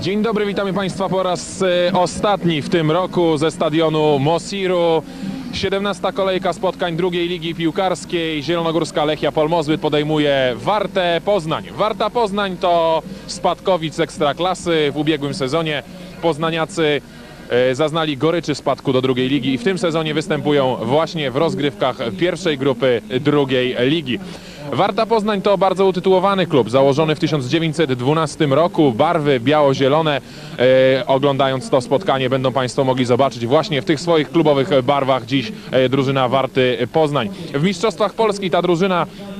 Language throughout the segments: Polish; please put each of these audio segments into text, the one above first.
Dzień dobry, witamy Państwa po raz e, ostatni w tym roku ze stadionu Mosiru. 17 kolejka spotkań drugiej ligi piłkarskiej. Zielonogórska Lechia Polmozbyt podejmuje Wartę Poznań. Warta Poznań to spadkowic Ekstraklasy w ubiegłym sezonie. Poznaniacy zaznali goryczy spadku do drugiej ligi i w tym sezonie występują właśnie w rozgrywkach pierwszej grupy drugiej ligi. Warta Poznań to bardzo utytułowany klub, założony w 1912 roku. Barwy biało-zielone. E, oglądając to spotkanie będą Państwo mogli zobaczyć właśnie w tych swoich klubowych barwach dziś e, drużyna Warty Poznań. W Mistrzostwach Polski ta drużyna E,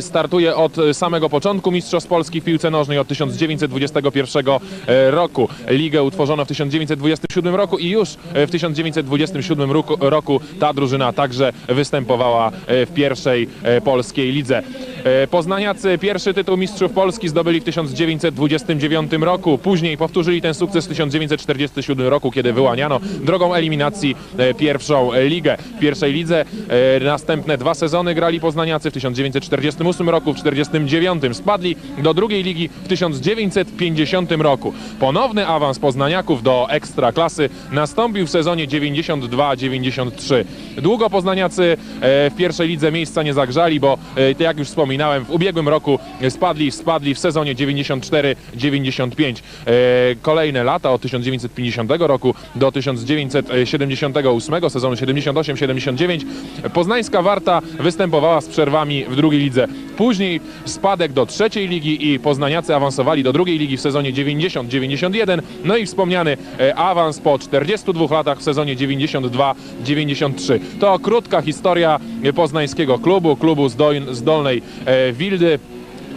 Startuje od samego początku Mistrzostw Polski w piłce nożnej od 1921 roku. Ligę utworzono w 1927 roku i już w 1927 roku, roku ta drużyna także występowała e, w pierwszej e, polskiej lidze. E, Poznaniacy pierwszy tytuł Mistrzów Polski zdobyli w 1929 roku. Później powtórzyli ten sukces w 1947 roku, kiedy wyłaniano drogą eliminacji e, pierwszą ligę. W pierwszej lidze e, następne dwa sezony grali Poznaniacy w 1948 roku, w 1949 spadli do drugiej ligi w 1950 roku. Ponowny awans Poznaniaków do Ekstraklasy nastąpił w sezonie 92-93. Długo Poznaniacy e, w pierwszej lidze miejsca nie zagrzali, bo e, jak już wspominałem, w ubiegłym roku spadli, spadli w sezonie 94-95. E, Kolejne lata od 1950 roku do 1978 sezonu 78-79 poznańska Warta występowała z przerwami w drugiej lidze. Później spadek do trzeciej ligi i poznaniacy awansowali do drugiej ligi w sezonie 90-91. No i wspomniany e, awans po 42 latach w sezonie 92-93. To krótka historia poznańskiego klubu, klubu z Dolnej e, Wildy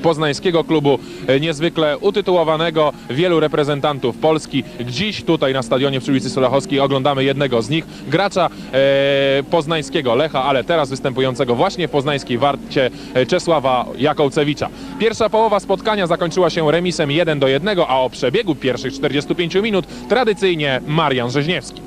poznańskiego klubu e, niezwykle utytułowanego, wielu reprezentantów Polski. Dziś tutaj na stadionie przy ulicy Solachowskiej oglądamy jednego z nich, gracza e, poznańskiego Lecha, ale teraz występującego właśnie w poznańskiej Warcie e, Czesława Jakołcewicza. Pierwsza połowa spotkania zakończyła się remisem 1 do 1, a o przebiegu pierwszych 45 minut tradycyjnie Marian Rzeźniewski.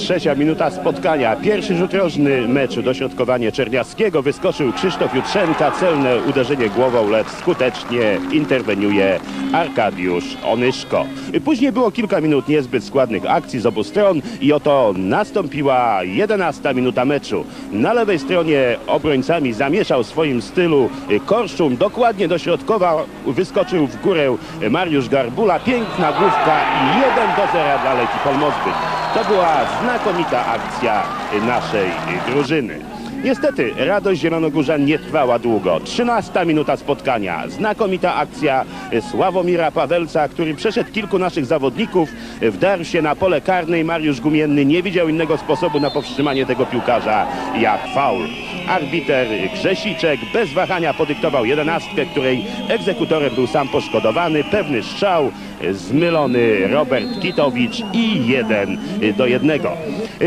Trzecia minuta spotkania. Pierwszy rzut rożny meczu. Dośrodkowanie Czerniawskiego. Wyskoczył Krzysztof Jutrzenka. Celne uderzenie głową, lecz skutecznie interweniuje Arkadiusz Onyszko. Później było kilka minut niezbyt składnych akcji z obu stron i oto nastąpiła 11 minuta meczu. Na lewej stronie obrońcami zamieszał w swoim stylu Korszum. Dokładnie dośrodkował, wyskoczył w górę Mariusz Garbula. Piękna główka i 1 do 0 dla Leki Polmozbyt. To była akcja naszej drużyny. Niestety radość Zielonogórzan nie trwała długo. 13 minuta spotkania. Znakomita akcja Sławomira Pawelca, który przeszedł kilku naszych zawodników, wdarł się na pole karne i Mariusz Gumienny nie widział innego sposobu na powstrzymanie tego piłkarza jak faul. Arbiter Grzesiczek bez wahania podyktował jedenastkę, której egzekutorem był sam poszkodowany. Pewny strzał, zmylony Robert Kitowicz i jeden do jednego.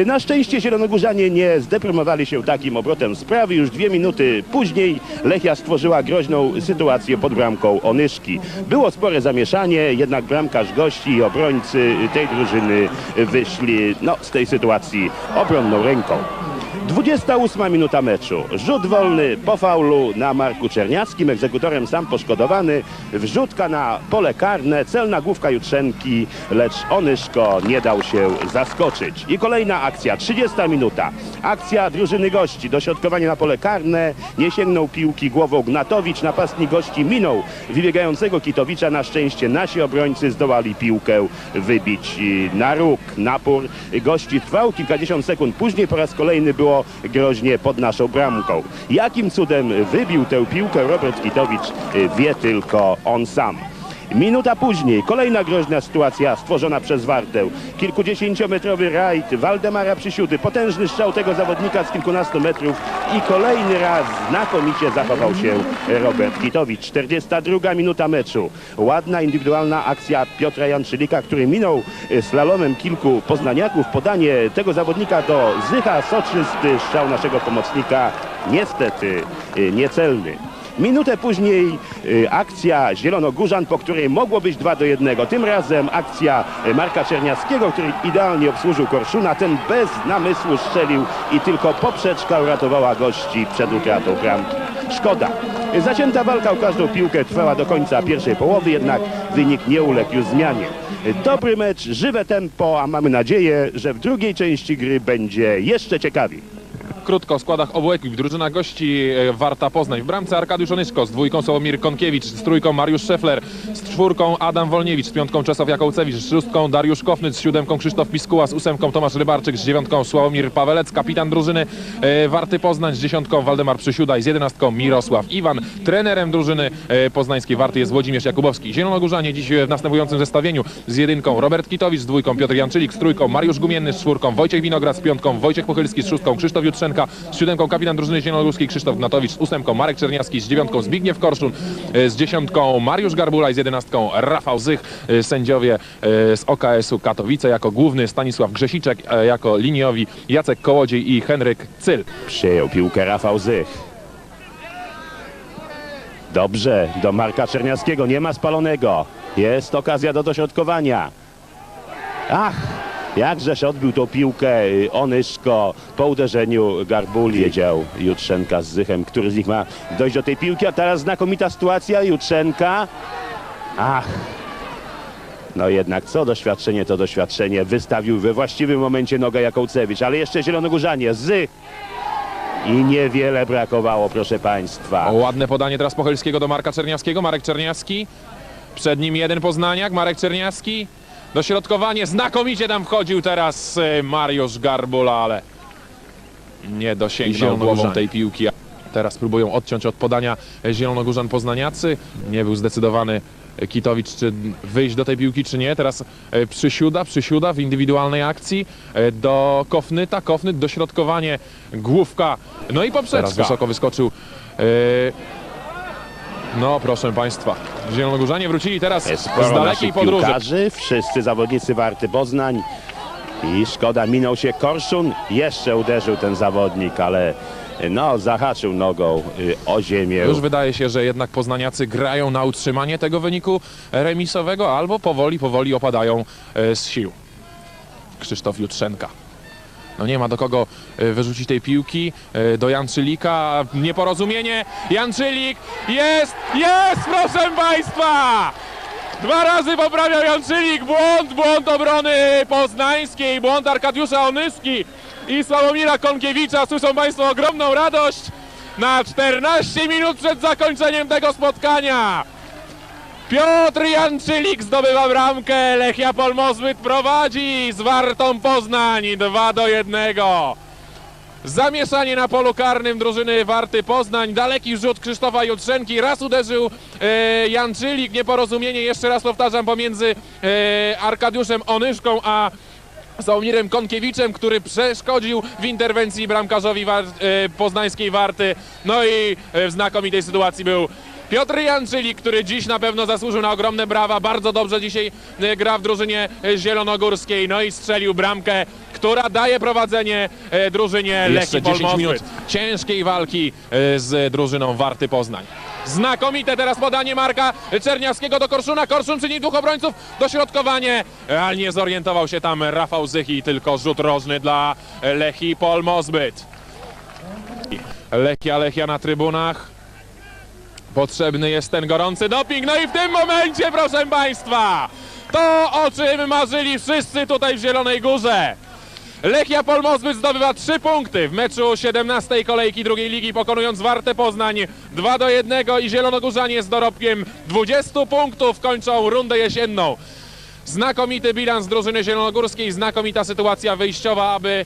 Na szczęście Zielonogórzanie nie zdeprymowali się takim obrotem sprawy. Już dwie minuty później Lechia stworzyła groźną sytuację pod bramką Onyszki. Było spore zamieszanie, jednak bramkarz gości i obrońcy tej drużyny wyszli no, z tej sytuacji obronną ręką. 28 minuta meczu. Rzut wolny po faulu na Marku Czerniackim. Egzekutorem sam poszkodowany. Wrzutka na pole karne. Celna główka Jutrzenki, lecz Onyszko nie dał się zaskoczyć. I kolejna akcja. 30 minuta. Akcja drużyny gości. Dośrodkowanie na pole karne. Nie sięgnął piłki głową Gnatowicz. Napastnik gości minął wybiegającego Kitowicza. Na szczęście nasi obrońcy zdołali piłkę wybić na róg. Napór gości trwał kilkadziesiąt sekund. Później po raz kolejny było groźnie pod naszą bramką. Jakim cudem wybił tę piłkę Robert Kitowicz wie tylko on sam. Minuta później kolejna groźna sytuacja stworzona przez Wartę. Kilkudziesięciometrowy rajd Waldemara Przysiuty. Potężny strzał tego zawodnika z kilkunastu metrów i kolejny raz znakomicie zachował się Robert Kitowicz. 42 minuta meczu. Ładna indywidualna akcja Piotra Janczylika, który minął y, slalomem kilku poznaniaków. Podanie tego zawodnika do Zycha Soczysty. Strzał naszego pomocnika niestety y, niecelny. Minutę później y, akcja Zielonogórzan, po której mogło być 2 do 1. Tym razem akcja Marka Czerniackiego, który idealnie obsłużył Korszuna. Ten bez namysłu strzelił i tylko poprzeczka uratowała gości przed utratą bramki. Szkoda. Zacięta walka o każdą piłkę trwała do końca pierwszej połowy, jednak wynik nie uległ już zmianie. Dobry mecz, żywe tempo, a mamy nadzieję, że w drugiej części gry będzie jeszcze ciekawiej. Krótko o składach obu ekip. Drużyna gości e, Warta Poznań. W bramce Arkadiusz Onyszko, z dwójką Sławomir Konkiewicz, z trójką Mariusz Szefler, z czwórką Adam Wolniewicz, z piątką Czesław Jakołcewicz, z szóstką Dariusz Kofnyc, z siódemką Krzysztof Piskuła, z ósemką Tomasz Rybarczyk, z dziewiątką Sławomir Pawelec, kapitan drużyny e, Warty Poznań, z dziesiątką Waldemar Przysiuda i z jedenastką Mirosław Iwan. Trenerem drużyny e, poznańskiej Warty jest Włodzimierz Jakubowski. Zielonogórzanie dziś w następującym zestawieniu z jedynką Robert Kitowicz, z dwójką Piotr Janczylik, z trójką Mariusz Gumienny, z czwórką Wojciech Winograd, z piątką Wojciech Pochylski, z szóstką Krzysztof Z siódemką kapitan drużyny zielonogórskiej Krzysztof Gnatowicz, z ósemką Marek Czerniawski, z dziewiątką Zbigniew Korszun, e, z dziesiątką Mariusz Garbula i z jedenastką Rafał Zych, e, sędziowie e, z OKS-u Katowice jako główny, Stanisław Grzesiczek jako liniowi, Jacek Kołodziej i Henryk Cyl. Przyjął piłkę Rafał Zych. Dobrze, do Marka Czerniawskiego, nie ma spalonego. Jest okazja do dośrodkowania. Ach, jakżeż odbił tą piłkę y, Onyszko po uderzeniu Garbuli. Wiedział Jutrzenka z Zychem, który z nich ma dojść do tej piłki, a teraz znakomita sytuacja Jutrzenka. Ach, no jednak co doświadczenie to doświadczenie. Wystawił we właściwym momencie nogę Jakołcewicz, ale jeszcze Zielonogórzanie, Zych. I niewiele brakowało, proszę Państwa. O, ładne podanie teraz Pochylskiego do Marka Czerniawskiego. Marek Czerniawski. Przed nim jeden Poznaniak, Marek Czerniawski. Dośrodkowanie, znakomicie tam wchodził teraz e, Mariusz Garbula, ale nie dosięgnął głową tej piłki. Teraz próbują odciąć od podania e, Zielonogórzan Poznaniacy. Nie był zdecydowany e, Kitowicz, czy wyjść do tej piłki, czy nie. Teraz przysiuda, przysiuda w indywidualnej akcji do Kofnyta. Kofnyt, dośrodkowanie, główka, no i poprzeczka. Teraz wysoko wyskoczył no, proszę Państwa, Zielonogórzanie wrócili teraz Jest z dalekiej podróży. piłkarzy, wszyscy zawodnicy Warty Poznań. I szkoda, minął się Korszun. Jeszcze uderzył ten zawodnik, ale no, zahaczył nogą y, o ziemię. Już wydaje się, że jednak poznaniacy grają na utrzymanie tego wyniku remisowego albo powoli, powoli opadają e, z sił. Krzysztof Jutrzenka. No nie ma do kogo e, wyrzucić tej piłki. E, Do Janczylika nieporozumienie. Janczylik jest, jest, proszę Państwa! Dwa razy poprawiał Janczylik. Błąd, błąd obrony poznańskiej, błąd Arkadiusza Onyszki i Sławomira Konkiewicza. Słyszą Państwo ogromną radość na 14 minut przed zakończeniem tego spotkania. Piotr Janczylik zdobywa bramkę. Lechia Polmozbyt prowadzi z Wartą Poznań 2 do 1. Zamieszanie na polu karnym drużyny Warty Poznań. Daleki rzut Krzysztofa Jutrzenki. Raz uderzył e, Janczylik. Nieporozumienie, jeszcze raz powtarzam, pomiędzy e, Arkadiuszem Onyszką a Sławomirem Konkiewiczem, który przeszkodził w interwencji bramkarzowi War, e, poznańskiej Warty. No i e, w znakomitej sytuacji był Piotr Janczylik, który dziś na pewno zasłużył na ogromne brawa. Bardzo dobrze dzisiaj e, gra w drużynie e, zielonogórskiej. No i strzelił bramkę, która daje prowadzenie e, drużynie Jeszcze Lechii 10 Polmozbyt. minut. Ciężkiej walki z drużyną Warty Poznań. Znakomite teraz podanie Marka Czerniawskiego do Korszuna. Korszun czyni dwóch obrońców. Dośrodkowanie, ale nie zorientował się tam Rafał Zychi, tylko rzut rożny dla Lechii Polmozbyt. Lechia, Lechia na trybunach. Potrzebny jest ten gorący doping. No i w tym momencie, proszę Państwa, to o czym marzyli wszyscy tutaj w Zielonej Górze. Lechia Polmozbyt zdobywa 3 punkty w meczu 17 kolejki drugiej ligi, pokonując Wartę Poznań 2 do 1 i Zielonogórzanie z dorobkiem 20 punktów kończą rundę jesienną. Znakomity bilans drużyny zielonogórskiej, znakomita sytuacja wyjściowa, aby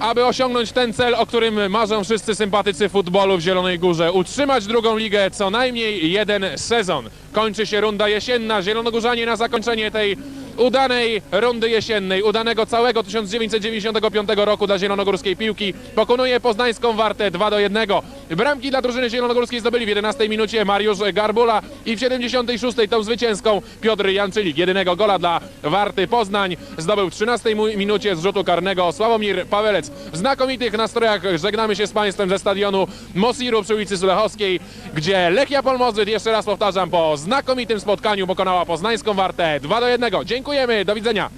aby osiągnąć ten cel, o którym marzą wszyscy sympatycy futbolu w Zielonej Górze. Utrzymać drugą ligę co najmniej jeden sezon. Kończy się runda jesienna. Zielonogórzanie na zakończenie tej udanej rundy jesiennej, udanego całego 1995 roku dla zielonogórskiej piłki pokonuje poznańską Wartę 2 do 1. Bramki dla drużyny zielonogórskiej zdobyli w 11 minucie Mariusz Garbula i w 76 tą zwycięską Piotr Janczylik. Jedynego gola dla Warty Poznań zdobył w 13 mu- minucie z rzutu karnego Sławomir Pawelec. W znakomitych nastrojach żegnamy się z Państwem ze stadionu Mosiru przy ulicy Sulechowskiej, gdzie Lechia Polmozbyt, jeszcze raz powtarzam, po znakomitym spotkaniu pokonała poznańską Wartę 2 do 1. Dziękujemy, do widzenia.